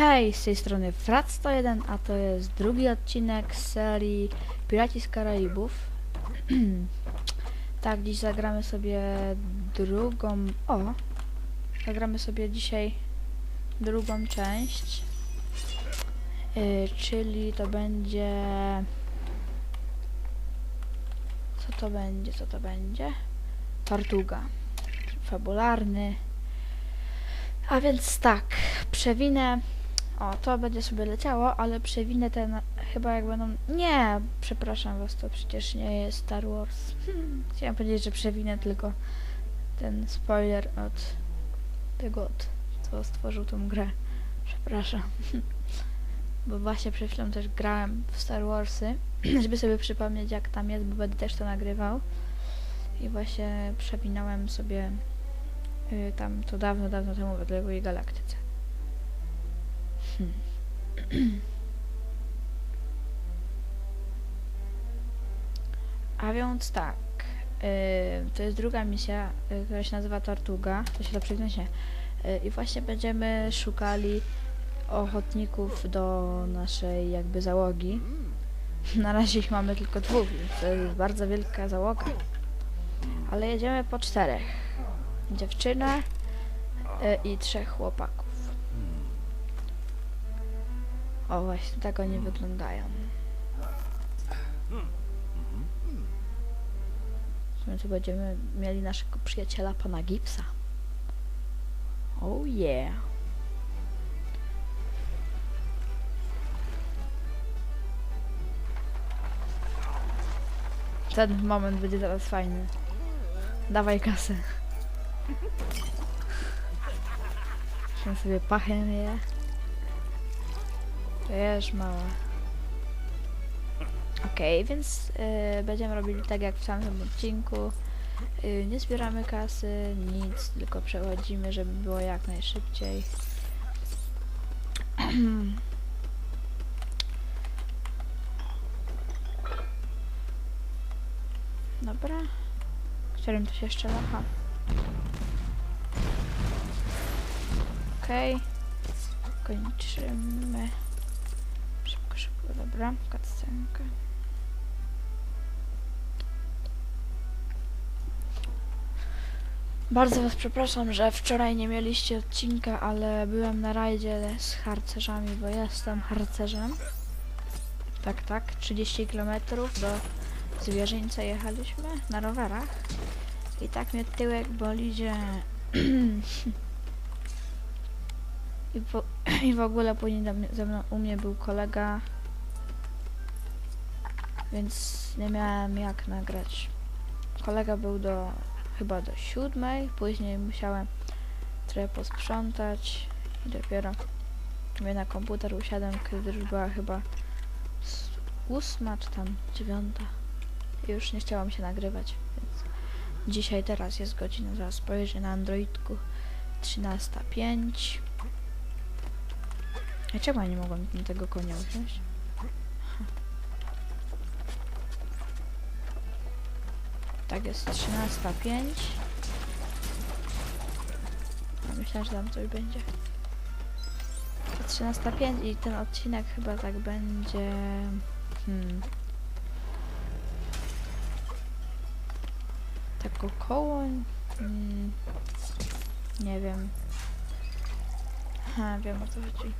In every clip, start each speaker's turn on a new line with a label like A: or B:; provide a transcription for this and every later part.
A: Hej, z tej strony Frat101, a to jest drugi odcinek z serii Piraci z Karaibów. tak, dziś zagramy sobie drugą... O! Zagramy sobie dzisiaj drugą część. Yy, czyli to będzie... Co to będzie, co to będzie? Tortuga. Fabularny. A więc tak, przewinę. O, to będzie sobie leciało, ale przewinę ten chyba jak będą. Nie, przepraszam was, to przecież nie jest Star Wars. Hmm, chciałam powiedzieć, że przewinę tylko ten spoiler od tego, od, co stworzył tą grę. Przepraszam. Bo właśnie przed chwilą też grałem w Star Warsy, żeby sobie przypomnieć jak tam jest, bo będę też to nagrywał. I właśnie przewinąłem sobie y, tam to dawno, dawno temu w odległej galaktyce. A więc tak, y, to jest druga misja, y, która się nazywa Tortuga, to się dobrze się. Y, I właśnie będziemy szukali ochotników do naszej jakby załogi. Na razie ich mamy tylko dwóch, to jest bardzo wielka załoga. Ale jedziemy po czterech. Dziewczynę y, i trzech chłopaków. O właśnie, tak oni wyglądają. W tu będziemy mieli naszego przyjaciela pana Gipsa. Oh yeah. Ten moment będzie teraz fajny. Dawaj kasę. Się sobie pachę myje. Wiesz, mała. Okej, więc y, będziemy robili tak jak w tamtym odcinku. Y, nie zbieramy kasy, nic, tylko przechodzimy, żeby było jak najszybciej. Dobra. Którym to się jeszcze macha? Okej. Kończymy. Szybko, dobra. Cutscenkę. Bardzo was przepraszam, że wczoraj nie mieliście odcinka, ale byłem na rajdzie z harcerzami, bo jestem harcerzem. Tak, tak. 30 km do zwierzyńca jechaliśmy na rowerach. I tak mnie tyłek boli, że... I, po, I w ogóle później ze mną, u mnie był kolega, więc nie miałem jak nagrać. Kolega był do chyba do siódmej, później musiałem trochę posprzątać i dopiero mnie na komputer usiadłem, kiedy już była chyba ósma czy tam dziewiąta. Już nie chciałam się nagrywać, więc dzisiaj teraz jest godzina, zaraz spojrzę na Androidku 13.05. A czemu ja nie mogłam tego konia wziąć? Tak jest 13.05. A Myślałem, że tam coś będzie. To 13.05 i ten odcinek chyba tak będzie... Hmm. Tak około... Hmm. Nie wiem. Ha, wiem o co chodzi.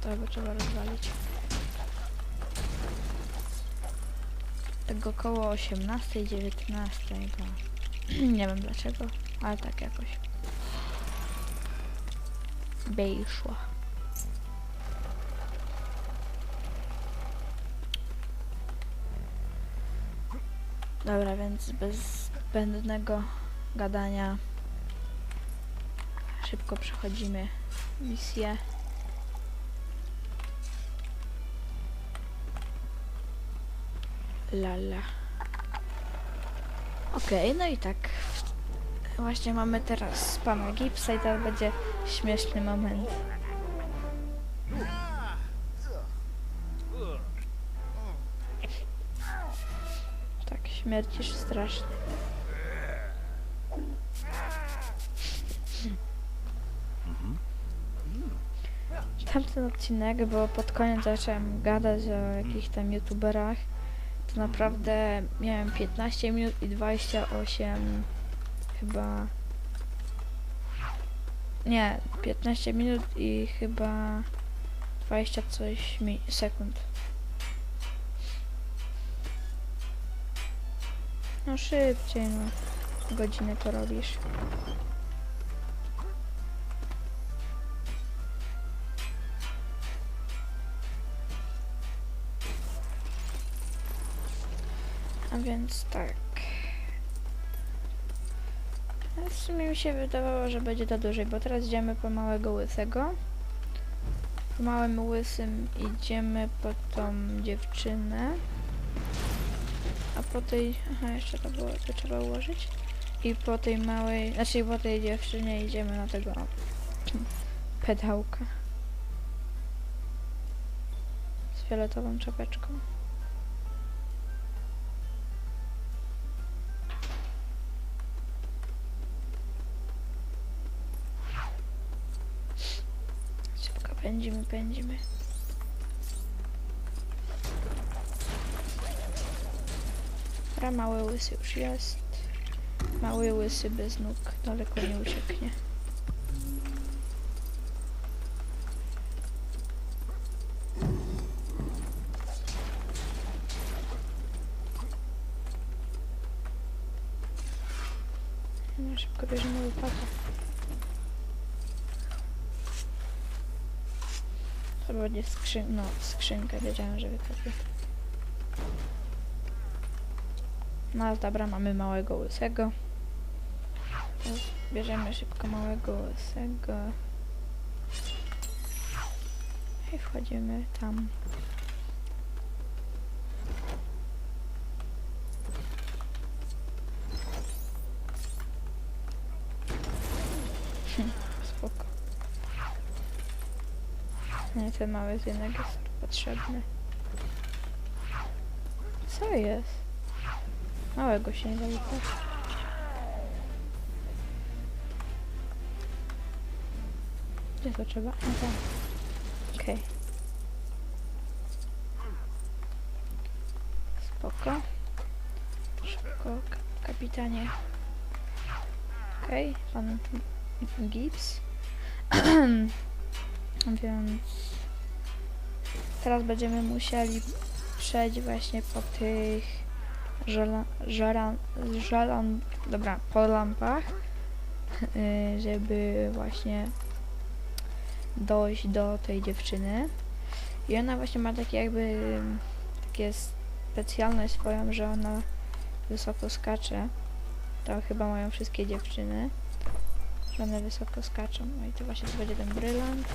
A: To chyba trzeba rozwalić. Tak około 18, 19. Bo... nie wiem dlaczego, ale tak jakoś. Bej szła. Dobra, więc bez zbędnego gadania szybko przechodzimy misję. Lala. Okej, no i tak. Właśnie mamy teraz pana Gipsa i to będzie śmieszny moment. Tak, śmiercisz strasznie. tamten odcinek, bo pod koniec zacząłem gadać o jakichś tam youtuberach, to naprawdę miałem 15 minut i 28 chyba... Nie, 15 minut i chyba 20 coś sekund. No szybciej, no. Godzinę to robisz. A więc tak. A W sumie mi się wydawało, że będzie to dłużej, bo teraz idziemy po małego łysego. Po małym łysym idziemy po tą dziewczynę. A po tej... Aha, jeszcze to było, to trzeba ułożyć. I po tej małej, znaczy po tej dziewczynie idziemy na tego pedałka. Z fioletową czapeczką. Pędzimy, pędzimy. Dobra, mały łysy już jest. Mały łysy bez nóg daleko nie ucieknie. No, szybko bierzemy łopatę. To będzie skrzyn... no, skrzynkę, wiedziałem, że wykopię. No dobra, mamy małego łysego. Teraz Bierzemy szybko małego łysego. I wchodzimy tam. Spoko. Nie, ten mały jednak jest potrzebny. Co jest? Małego się nie wybrać. Gdzie to trzeba? No. Okej. Spoko. Szybko, ka- kapitanie. Okej, pan Gibbs. Więc teraz będziemy musieli przejść właśnie po tych żala, żara, żalan, dobra, po lampach, y, żeby właśnie dojść do tej dziewczyny. I ona właśnie ma takie jakby takie specjalne swoją, że ona wysoko skacze. To chyba mają wszystkie dziewczyny, że one wysoko skaczą. No i to właśnie to będzie ten brylant.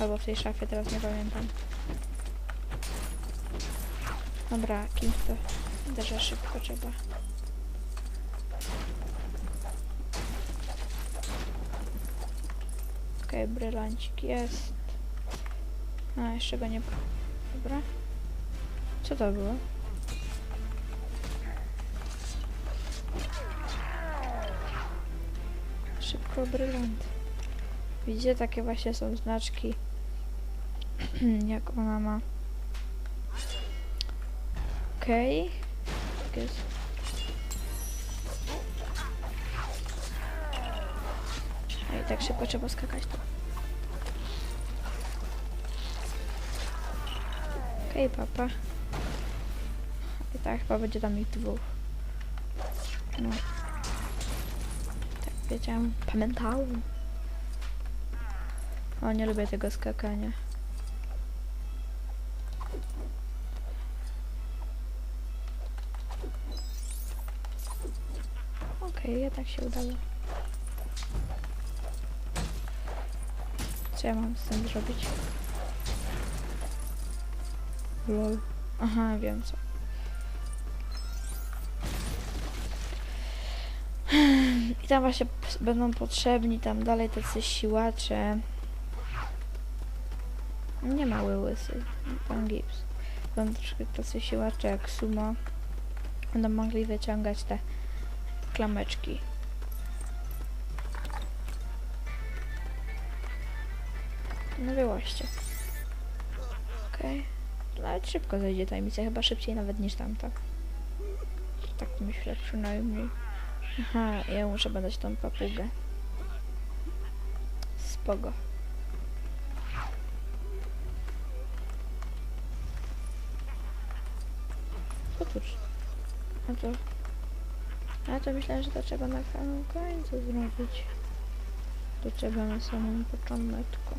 A: Albo w tej szafie, teraz nie pamiętam. Dobra, kimś to uderza szybko trzeba. Okej, okay, brylancik jest. A, jeszcze go nie... Dobra. Co to było? Szybko brylant. Widzicie, takie właśnie są znaczki. jak ona ma. Okej. Tak jest. No i tak szybko trzeba skakać tu. Okej, papa. I tak chyba będzie tam ich dwóch. No. Tak wiedziałam. Pamiętałem. O, nie lubię tego skakania. Okej, jednak się udało. Co ja mam z tym zrobić? Lol. Aha, wiem co. I tam właśnie będą potrzebni tam dalej tacy siłacze. Nie mały łysy, pan Gibbs. Będą troszkę tacy siłacze jak sumo. Będą mogli wyciągać te klameczki. No wyłaście. Okej. To Nawet szybko zejdzie ta misja, chyba szybciej nawet niż tamta. Tak myślę przynajmniej. Aha, ja muszę badać tą papugę. Spogo. Otóż. A to... A to myślałem, że to trzeba na samym końcu zrobić. To trzeba na samym początku.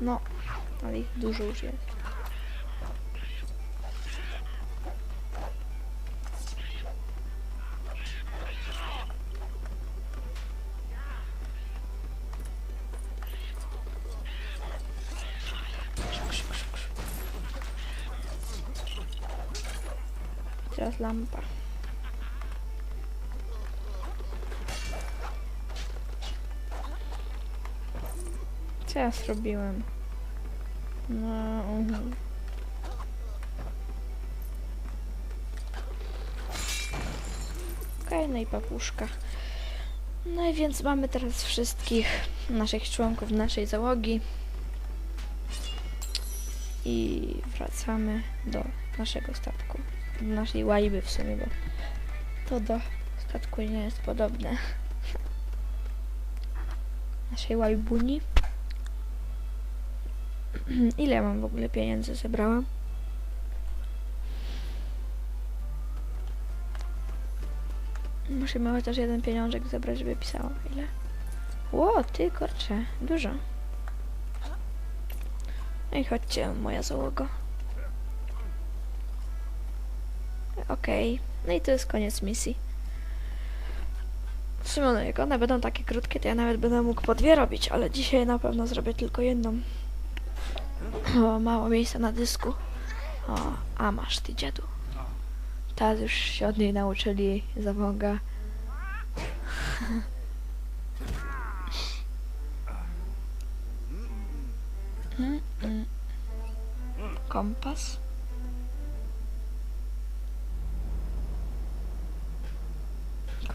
A: No, ale ich dużo już jest. Lampa. Co ja zrobiłem? No. mhm. Okej, no i papuszka. No i więc mamy teraz wszystkich naszych członków naszej załogi. I wracamy do naszego statku. Naszej łajby w sumie, bo to do statku nie jest podobne. Naszej łajbuni. Ile mam w ogóle pieniędzy zebrałam? Musimy chociaż jeden pieniążek zebrać, żeby pisało. Ile? Ło, ty kurczę, dużo. No i chodźcie, moja załoga. Okej, no i to jest koniec misji. No, jak one będą takie krótkie, to ja nawet będę mógł po dwie robić, ale dzisiaj na pewno zrobię tylko jedną. O, mało miejsca na dysku. O, a masz ty dziadu. Teraz już się od niej nauczyli zawoga. Mm, mm. Kompas.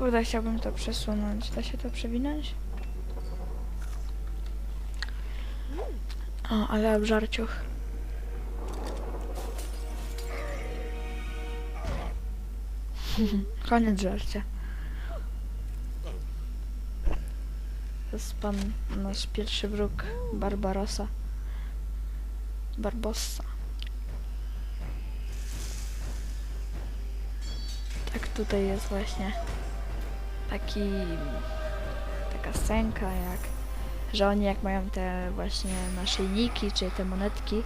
A: Kurde, chciałbym to przesunąć. Da się to przewinąć? O, ale obżarciuch. Koniec żarcia. To jest pan nasz pierwszy wróg Barbarossa. Barbossa. Tak tutaj jest właśnie taki taka scenka jak że oni jak mają te właśnie naszyjniki czy te monetki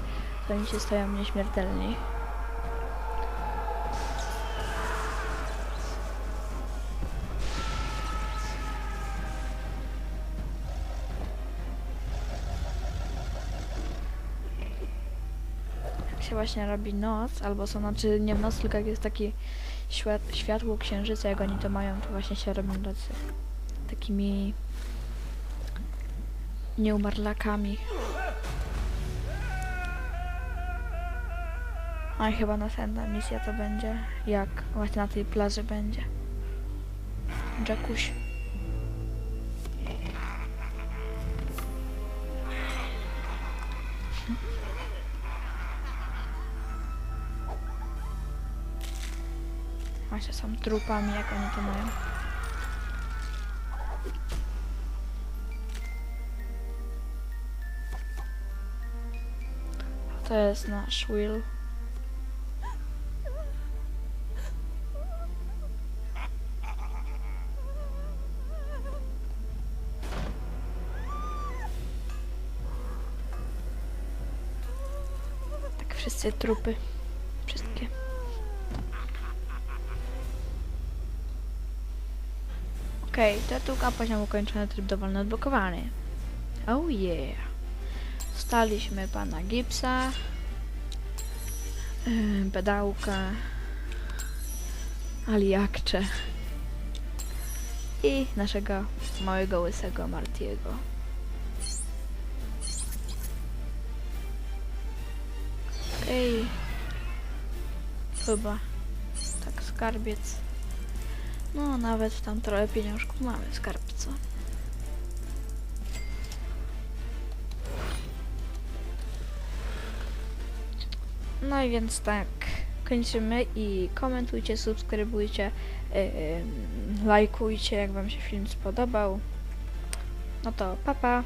A: to oni się stają nieśmiertelni. Jak się właśnie robi noc, albo są, znaczy nie w noc, tylko jak jest taki światło księżyca, jak oni to mają, to właśnie się robią tacy takimi nieumarlakami. A chyba następna misja to będzie, jak właśnie na tej plaży będzie. Jacuzzi. Właśnie są trupami, jak oni to mają. To jest nasz Will. Tak wszyscy trupy. Wszystkie. Okej, okay, to poziom ukończony, tryb dowolny odblokowany. Oh yeah. Staliśmy pana Gipsa, yy, pedałka, Aliakcze i naszego małego łysego Martiego. Okej. Chyba. Tak, skarbiec. No, nawet tam trochę pieniążków mamy w skarbcu. No i więc tak, kończymy i komentujcie, subskrybujcie, yy, lajkujcie, jak wam się film spodobał. No to papa. Pa.